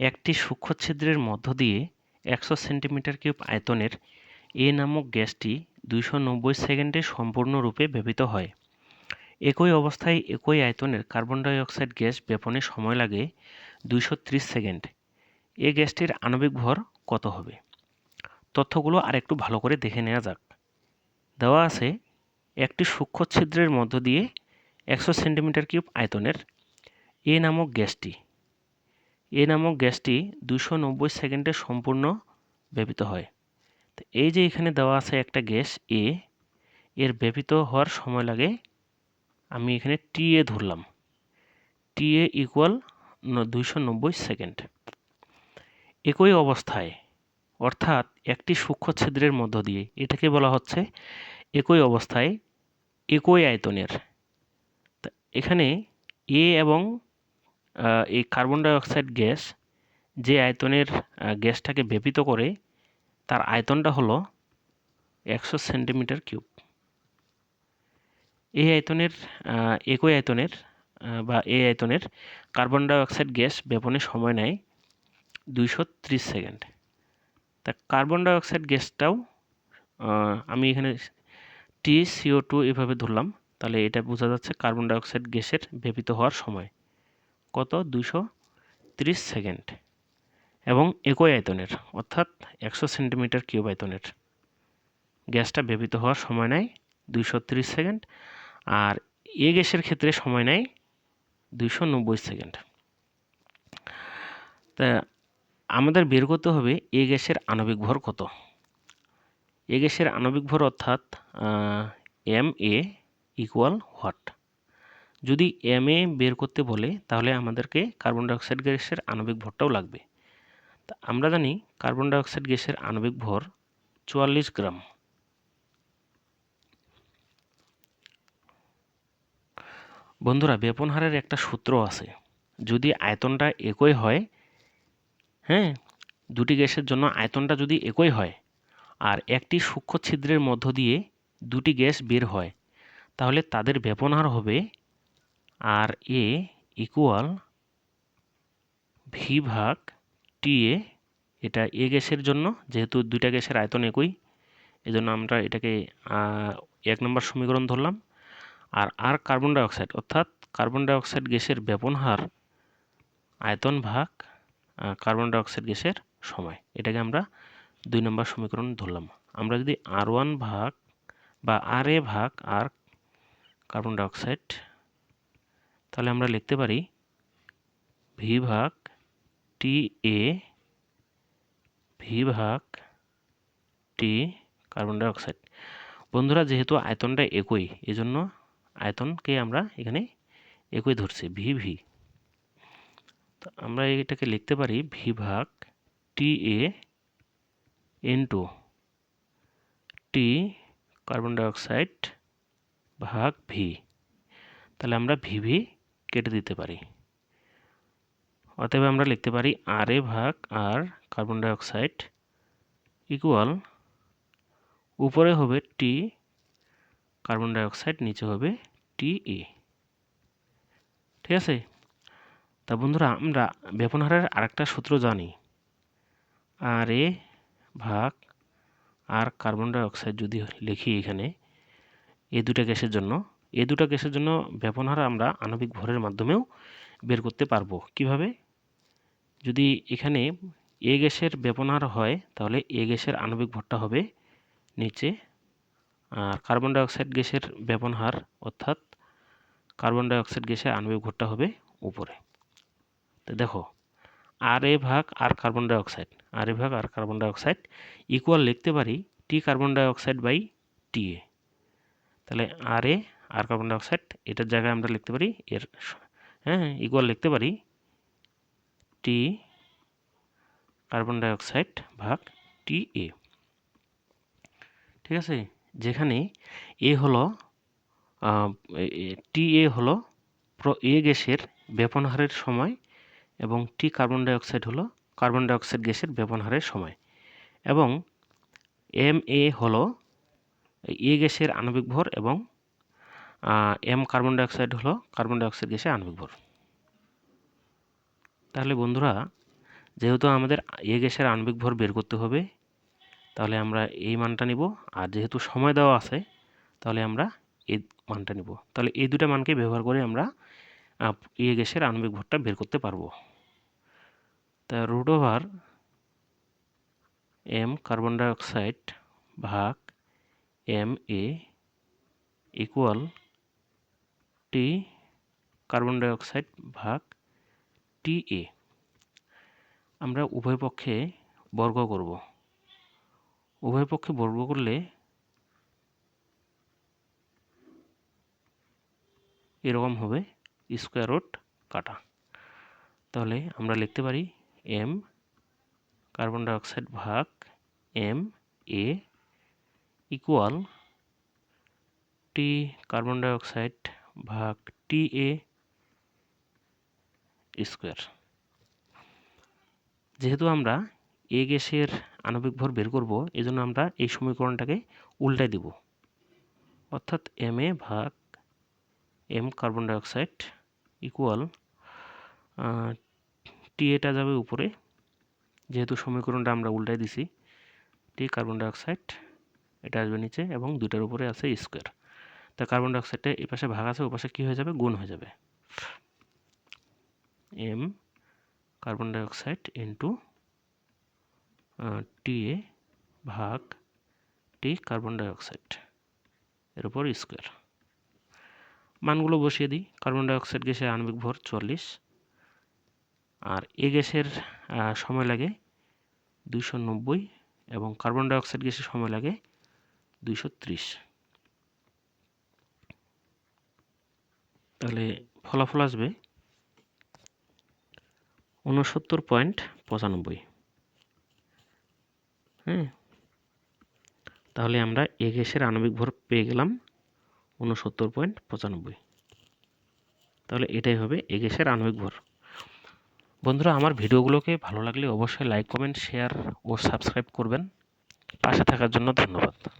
একটি সূক্ষ্ম ছিদ্রের মধ্য দিয়ে একশো সেন্টিমিটার কিউব আয়তনের এ নামক গ্যাসটি দুইশো নব্বই সেকেন্ডে সম্পূর্ণরূপে ব্যবহৃত হয়। একই অবস্থায় একই আয়তনের কার্বন ডাই অক্সাইড গ্যাস ব্যাপনে সময় লাগে দুইশো ত্রিশ সেকেন্ড। এ গ্যাসটির আণবিক ভর কত হবে? তথ্যগুলো আরেকটু ভালো করে দেখে নেওয়া যাক। দেওয়া আছে, একটি সূক্ষ্ম ছিদ্রের মধ্য দিয়ে একশো সেন্টিমিটার কিউব আয়তনের এ নামক গ্যাসটি এ নামক গ্যাসটি দুশো নব্বই সেকেন্ডে সম্পূর্ণ ব্যবহৃত হয়। তো এই যে এখানে দেওয়া আছে একটা গ্যাস এ এর ব্যবহৃত হওয়ার সময় লাগে। আমি এখানে টি এ ধরলাম। টি এ ইকুয়াল দুইশো নব্বই সেকেন্ড। একই অবস্থায়, অর্থাৎ একটি সূক্ষ্ম ছিদ্রের মধ্য দিয়ে, এটাকে বলা হচ্ছে একই অবস্থায় একই আয়তনের। এখানে এ এবং এই কার্বন ডাইঅক্সাইড গ্যাস যে আয়তনের গ্যাসটাকে ব্যপিত করে, তার আয়তনটা হলো একশো সেন্টিমিটার কিউব। এই আয়তনের একই আয়তনের বা এই আয়তনের কার্বন ডাইঅক্সাইড গ্যাস ব্যাপনের সময় নেয় দুইশো ত্রিশ সেকেন্ড। তা কার্বন ডাইঅক্সাইড গ্যাসটাও আমি এখানে টি সিও টু এভাবে ধরলাম, তাহলে এটা বোঝা যাচ্ছে কার্বন ডাইঅক্সাইড গ্যাসের ব্যপিত হওয়ার সময়। কত? দুশো ত্রিশ সেকেন্ড। এবং একই আয়তনের, অর্থাৎ একশো সেন্টিমিটার কিউব আয়তনের। গ্যাসটা ব্যবহৃত হওয়ার সময় নেয় দুইশো ত্রিশ সেকেন্ড, আর এ গ্যাসের ক্ষেত্রে সময় নেয় দুইশো নব্বই সেকেন্ড। তা আমাদের বের করতে হবে এ গ্যাসের আণবিক ভর কত? এ গ্যাসের আণবিক ভর অর্থাৎ এম এ ইকুয়াল হোয়াট যদি এম এ বের করতে বলে, তাহলে আমাদেরকে কার্বন ডাইঅক্সাইড গ্যাসের আণবিক ভরটাও লাগবে। তা আমরা জানি কার্বন ডাইঅক্সাইড গ্যাসের আণবিক ভর চুয়াল্লিশ গ্রাম। বন্ধুরা বেপন হারের একটা সূত্র আছে। যদি আয়তনটা একই হয় হ্যাঁ দুটি গ্যাসের জন্য আয়তনটা যদি একই হয়, আর একটি সূক্ষ্ম ছিদ্রের মধ্য দিয়ে দুটি গ্যাস বের হয়, তাহলে তাদের ব্যবহার হবে আর এ ইকুয়াল ভি ভাগ টি এ, এটা এ গ্যাসের জন্য, যেহেতু দুইটা গ্যাসের আয়তন একই, এজন্য আমরা এটাকে এক নম্বর সমীকরণ ধরলাম। আর আর কার্বন ডাইঅক্সাইড অর্থাৎ কার্বন ডাইঅক্সাইড গ্যাসের ব্যবহার আয়তন ভাগ কার্বন ডাইঅক্সাইড গ্যাসের সময়। এটাকে আমরা দুই নম্বর সমীকরণ ধরলাম। আমরা যদি আর ওয়ান ভাগ বা আর এ ভাগ আর কার্বন ডাইঅক্সাইড তাহলে আমরা লিখতে পারি ভি ভাগ টি এ ভি ভাগ টি কার্বন ডাইঅক্সাইড বন্ধুরা, যেহেতু আয়তনটা একই, এজন্য আয়তনকে আমরা এখানে একই ধরছি ভি ভি তো আমরা এটাকে লিখতে পারি ভি ভাগ T A into T carbon dioxide ভাগ ভি তাহলে আমরা ভি ভি কেটে দিতে পারি। অতএব আমরা লিখতে পারি আর এ ভাগ আর কার্বন ডাইঅক্সাইড ইকুয়াল উপরে হবে টি কার্বন ডাইঅক্সাইড নিচে হবে টি এ ঠিক আছে? তা বন্ধুরা, আমরা ব্যবহারের আরেকটা সূত্র জানি। আর এ ভাগ আর কার্বন ডাইঅক্সাইড যদি লিখি এখানে, এই দুটা গ্যাসের জন্য। এই দুটো গ্যাসের জন্য ব্যবহার আমরা আণবিক ভরের মাধ্যমেও বের করতে পারব। কীভাবে? যদি এখানে এ গ্যাসের ব্যবহার হয়, তাহলে এ গ্যাসের আণবিক ভরটা হবে নিচে। আর কার্বন ডাইঅক্সাইড গ্যাসের ব্যবহার অর্থাৎ কার্বন ডাইঅক্সাইড গ্যাসের আণবিক ভরটা হবে উপরে। তো দেখো, আর এ ভাগ আর কার্বন ডাইঅক্সাইড, আর এ ভাগ আর কার্বন ডাইঅক্সাইড ইকুয়াল লিখতে পারি T carbon dioxide by T A তাহলে আর এ আর কার্বন ডাইঅক্সাইড এটার জায়গায় আমরা লিখতে পারি এর হ্যাঁ ইকুয়াল লিখতে পারি টি কার্বন ডাইঅক্সাইড ভাগ টি এ ঠিক আছে? যেখানে এ হলো টি এ হলো এ গ্যাসের ব্যবহারের সময় এবং টি কার্বন ডাইঅক্সাইড হলো কার্বন ডাইঅক্সাইড গ্যাসের ব্যবহারের সময়। এবং এম এ হলো এ গ্যাসের আণবিক ভর এবং এম কার্বন ডাইঅক্সাইড হলো কার্বন ডাইঅক্সাইড গ্যাসের আণবিক ভর। তাহলে বন্ধুরা, যেহেতু আমাদের এ গ্যাসের আণবিক ভর বের করতে হবে, তাহলে আমরা এই মানটা নিব, আর যেহেতু সময় দেওয়া আছে, তাহলে আমরা এই মানটা নিব। তাহলে এই দুটা মানকে ব্যবহার করে আমরা এ গ্যাসের আণবিক ভরটা বের করতে পারব। তা root over M carbon dioxide ভাগ M A equal T, carbon dioxide ভাগ টি এ। আমরা উভয় পক্ষে বর্গ করব। উভয় পক্ষে বর্গ করলে এরকম হবে স্কোয়ার রুট কাটা। তাহলে আমরা লিখতে পারি এম, কার্বন ডাইঅক্সাইড ভাগ M A equal T, carbon dioxide ভাগ টি এ স্কোয়ার। যেহেতু আমরা এ গ্যাসের আণবিক ভর বের করব, এজন্য আমরা এই সমীকরণটাকে উল্টাই দিব। অর্থাৎ এম এ ভাগ M carbon dioxide equal T এটা যাবে উপরে। যেহেতু সমীকরণটা আমরা উল্টাই দিছি, টি কার্বন ডাইঅক্সাইড এটা আসবে নিচে এবং দুটার উপরে আছে স্কোয়ার। তা কার্বন ডাইঅক্সাইডটা এই পাশে ভাগ আছে, ও পাশে কী হয়ে যাবে? গুণ হয়ে যাবে। M carbon dioxide into T A ভাগ টি কার্বন ডাইঅক্সাইড এর উপর স্কোয়ার মানগুলো বসিয়ে দিই। কার্বন ডাইঅক্সাইড গ্যাসের আণবিক ভর চল্লিশ আর এ গ্যাসের সময় লাগে দুইশো নব্বই এবং কার্বন ডাইঅক্সাইড গ্যাসের সময় লাগে দুইশো ত্রিশ। তাহলে ফলাফল আসবে উনসত্তর পয়েন্ট পঁচানব্বই। হ্যাঁ? তাহলে আমরা এ গ্যাসের আণবিক ভর পেয়ে গেলাম উনসত্তর পয়েন্ট পঁচানব্বই। তাহলে এটাই হবে এ গ্যাসের আণবিক ভর। বন্ধুরা, আমার ভিডিওগুলোকে ভালো লাগলে অবশ্যই লাইক কমেন্ট শেয়ার ও সাবস্ক্রাইব করবেন। পাশে থাকার জন্য ধন্যবাদ।